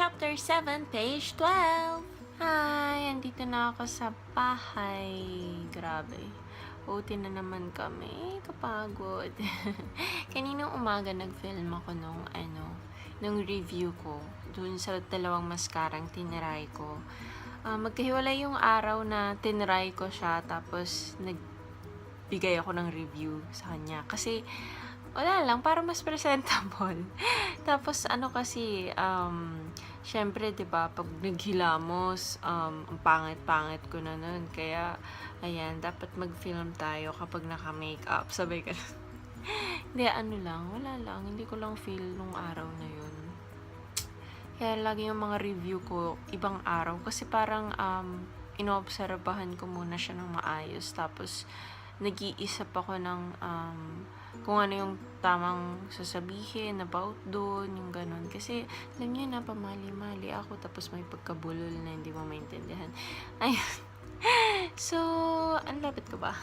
chapter 7, page 12. Hi, andito na ako sa bahay. Grabe. Uti na naman kami. Kapagod. Kaninang umaga nag-film ako nung ano, nung review ko. Doon sa dalawang maskarang tiniray ko. Ah, magkahiwalay yung araw na tinry ko siya tapos nagbigay ako ng review sa kanya. Kasi wala lang, para mas presentable. tapos ano kasi, um, syempre 'di ba pag naghilamos, um, ang pangit-pangit ko na nun. Kaya, ayan, dapat mag-film tayo kapag naka-makeup. Sabay ka Hindi, ano lang, wala lang. Hindi ko lang feel nung araw na yun. Kaya lagi yung mga review ko, ibang araw. Kasi parang um, inoobserbahan ko muna siya ng maayos. Tapos, nag-iisip ako ng um, kung ano yung tamang sasabihin about doon, yung ganun. Kasi, alam niyo na, pamali-mali ako. Tapos may pagkabulol na hindi mo maintindihan. Ayun. So, ang ko ba?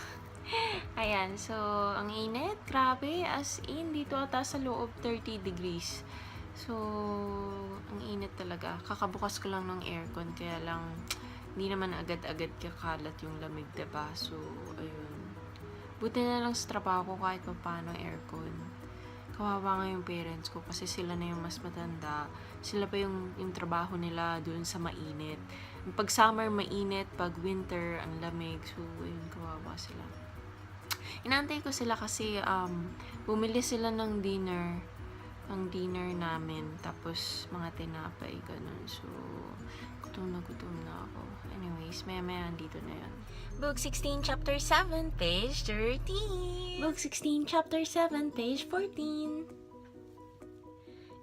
Ayan, so, ang init, grabe, as in, dito ata sa loob 30 degrees. So, ang init talaga. Kakabukas ko lang ng aircon, kaya lang, hindi naman agad-agad kakalat yung lamig, 'di ba So, ayun. Buti na lang sa trabaho ko kahit pa paano aircon. Kawawa nga yung parents ko kasi sila na yung mas matanda. Sila pa yung, yung trabaho nila doon sa mainit. Pag summer, mainit. Pag winter, ang lamig. So, ayun, kawawa sila. Inaantay ko sila kasi um, bumili sila ng dinner ang dinner namin. Tapos, mga tinapay, ganun. So, gutom na gutom na ako. Anyways, maya-maya dito na yun. Book 16, Chapter 7, page 13. Book 16, Chapter 7, page 14.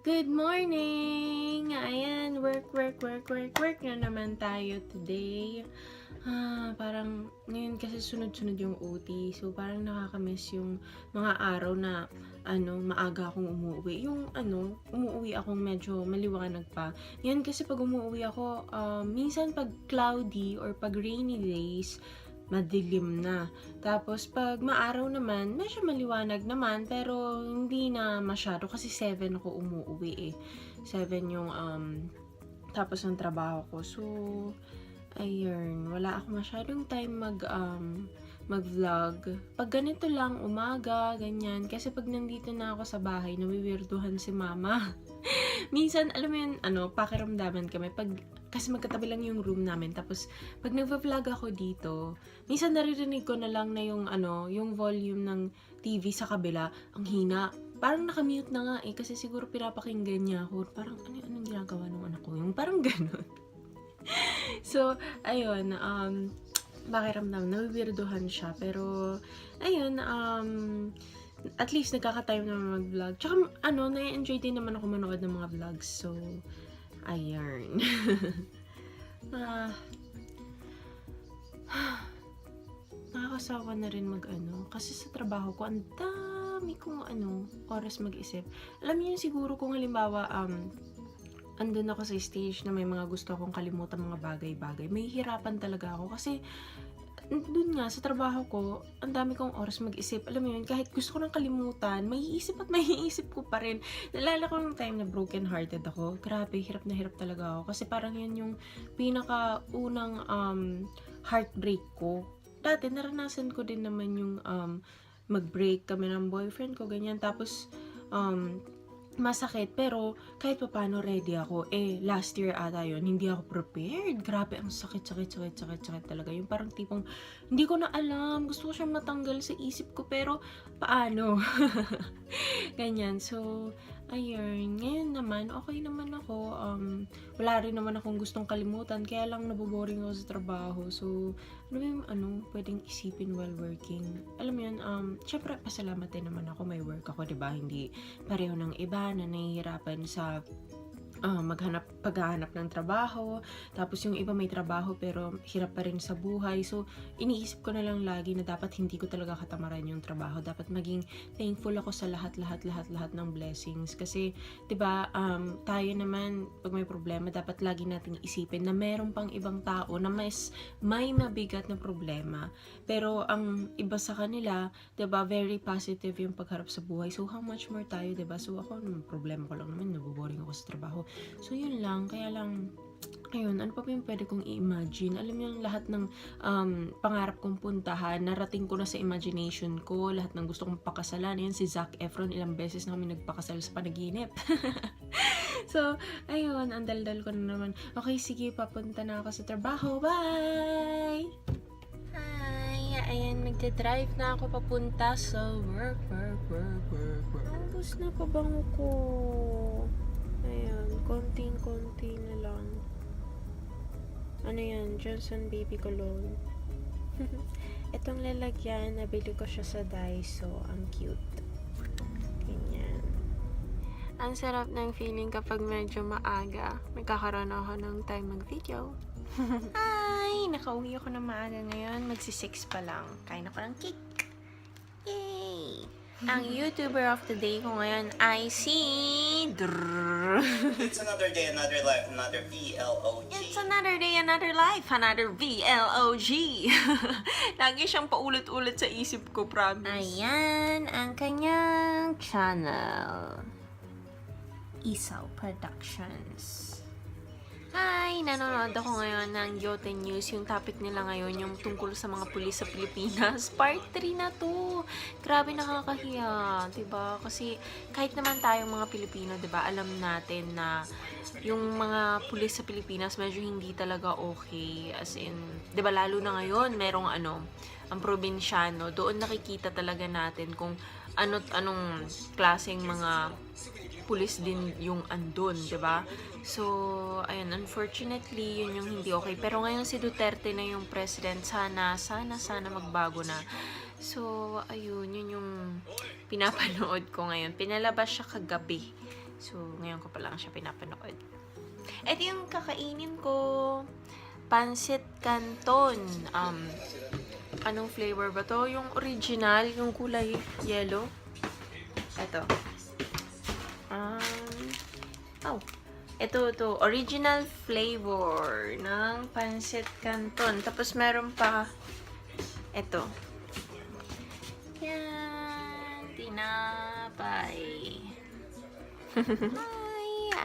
Good morning! Ayan, work, work, work, work, work na naman tayo today. Ah, parang ngayon kasi sunod-sunod yung OT. So, parang nakakamiss yung mga araw na ano, maaga akong umuwi. Yung ano, umuwi akong medyo maliwanag pa. Yan kasi pag umuwi ako, um, minsan pag cloudy or pag rainy days, madilim na. Tapos pag maaraw naman, medyo maliwanag naman, pero hindi na masyado kasi 7 ako umuwi eh. 7 yung um, tapos ng trabaho ko. So, ayun, wala ako masyadong time mag um, mag-vlog. Pag ganito lang, umaga, ganyan. Kasi pag nandito na ako sa bahay, nawiwirduhan si mama. Minsan, alam mo yun, ano, pakiramdaman kami. Pag, kasi magkatabi lang yung room namin. Tapos, pag nagpa-vlog ako dito, minsan naririnig ko na lang na yung, ano, yung volume ng TV sa kabila, ang hina. Parang nakamute na nga eh, kasi siguro pinapakinggan niya ako. Parang, ano, anong ginagawa ng anak ko? Yung parang ganun. so, ayun, um, pakiramdam, nawiwirduhan siya. Pero, ayun, um, at least nagkaka-time naman mag-vlog. Tsaka, ano, na-enjoy din naman ako manood ng mga vlogs. So, ayun. ah, nakakasawa na rin mag-ano. Kasi sa trabaho ko, ang dami kong ano, oras mag-isip. Alam niyo siguro kung halimbawa, um, andun ako sa stage na may mga gusto akong kalimutan mga bagay-bagay, may hirapan talaga ako kasi dun nga, sa trabaho ko, ang dami kong oras mag-isip. Alam mo yun, kahit gusto ko nang kalimutan, may isip at may isip ko pa rin. Nalala ko ng time na broken-hearted ako. Grabe, hirap na hirap talaga ako. Kasi parang yun yung pinaka-unang um, heartbreak ko. Dati, naranasan ko din naman yung um, mag-break kami ng boyfriend ko, ganyan. Tapos, um, masakit pero kahit pa paano ready ako. Eh last year ata yun hindi ako prepared. Grabe ang sakit sakit sakit sakit sakit talaga. Yung parang tipong hindi ko na alam. Gusto ko siyang matanggal sa isip ko pero paano? Ganyan. So ayun ngayon naman okay naman ako um, wala rin naman akong gustong kalimutan kaya lang naboboring ako sa trabaho. So ano yung ano pwedeng isipin while working? Alam mo yun um, syempre pasalamat din naman ako may work ako 'di ba? Hindi pareho ng iba na nahihirapan sa ah, maghanap paghahanap ng trabaho. Tapos yung iba may trabaho pero hirap pa rin sa buhay. So iniisip ko na lang lagi na dapat hindi ko talaga katamaran yung trabaho. Dapat maging thankful ako sa lahat lahat lahat lahat ng blessings. Kasi 'di ba um, tayo naman pag may problema dapat lagi nating isipin na meron pang ibang tao na mas may mabigat na problema. Pero ang iba sa kanila 'di ba very positive yung pagharap sa buhay. So how much more tayo 'di ba? So ako problema ko lang naman naboboring ako sa trabaho So, yun lang. Kaya lang, ayun, ano pa ba yung pwede kong i-imagine? Alam yung lahat ng um, pangarap kong puntahan, narating ko na sa imagination ko, lahat ng gusto kong pakasalan. Ayan, si Zac Efron, ilang beses na kami nagpakasal sa panaginip. so, ayun, ang daldal ko na naman. Okay, sige, papunta na ako sa trabaho. Bye! Hi! Ayan, magdadrive na ako papunta sa work, work, work, work, work. Ubus na pabango ko. Ayan, konting-konti na lang. Ano yan? Johnson Baby Cologne. Itong lalagyan, nabili ko siya sa Daiso. Ang cute. Ganyan. Ang sarap ng feeling kapag medyo maaga. May kakaroon ako ng time mag-video. Hi! Nakauwi ako ng maaga ngayon. Magsi-6 pa lang. Kain ako ng cake. Yay! Ang YouTuber of the day ko ngayon ay si... Drrrr. It's another day, another life, another V L O G. It's another day, another life, another VLOG. Lagi siyang paulit-ulit sa isip ko, promise. Ayan, ang kanyang channel. Isaw Productions. Hi! Nanonood ako ngayon ng Yote News. Yung topic nila ngayon, yung tungkol sa mga pulis sa Pilipinas. Part 3 na to. Grabe nakakahiya, ba? Kasi kahit naman tayong mga Pilipino, ba, alam natin na yung mga pulis sa Pilipinas medyo hindi talaga okay. As in, ba lalo na ngayon, merong ano, ang probinsyano, doon nakikita talaga natin kung ano't anong klaseng mga pulis din yung andun, 'di ba? So, ayun, unfortunately, yun yung hindi okay. Pero ngayon si Duterte na yung president, sana, sana, sana magbago na. So, ayun, yun yung pinapanood ko ngayon. Pinalabas siya kagabi. So, ngayon ko pa lang siya pinapanood. Ito yung kakainin ko. Pansit Canton. Um, anong flavor ba to? Yung original, yung kulay yellow. Ito. Um, oh. Ito, ito. Original flavor ng Pansit Canton. Tapos meron pa ito. Yan. Tinapay.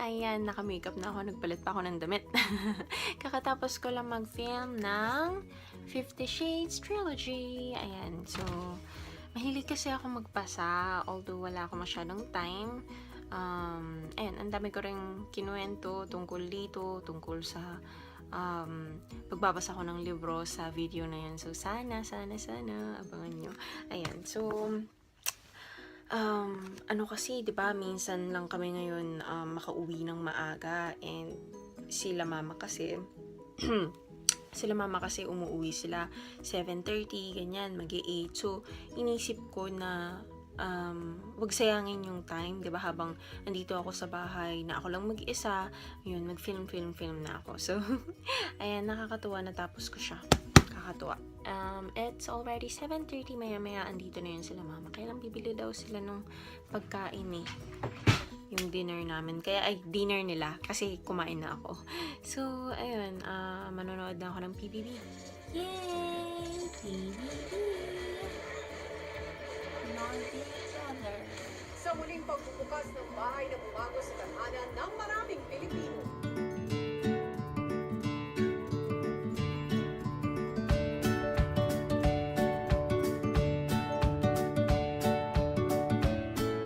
Ayan, naka-makeup na ako. Nagpalit pa ako ng damit. Kakatapos ko lang mag-film ng Fifty Shades Trilogy. Ayan, so... Mahilig kasi ako magpasa, although wala ako masyadong time. Um, ayun, ang dami ko rin kinuwento tungkol dito, tungkol sa um, pagbabasa ko ng libro sa video na yan. So, sana, sana, sana, abangan nyo. Ayan, so, um, ano kasi, di ba, minsan lang kami ngayon um, makauwi ng maaga and sila mama kasi, sila mama kasi umuwi sila 7.30, ganyan, mag 8 So, inisip ko na um, wag sayangin yung time, di ba, habang andito ako sa bahay, na ako lang mag-isa, yun, mag-film, film, film na ako. So, ayan, nakakatuwa, natapos ko siya. Kakatuwa. Um, it's already 7.30, maya-maya, andito na yun sila mama. Kaya lang bibili daw sila ng pagkain eh yung dinner namin. Kaya, ay, dinner nila. Kasi kumain na ako. So, ayun. ah manonood na ako ng PBB. Yay! PBB! Sa muling pagbubukas ng bahay na bumago sa tadhana ng maraming Pilipino,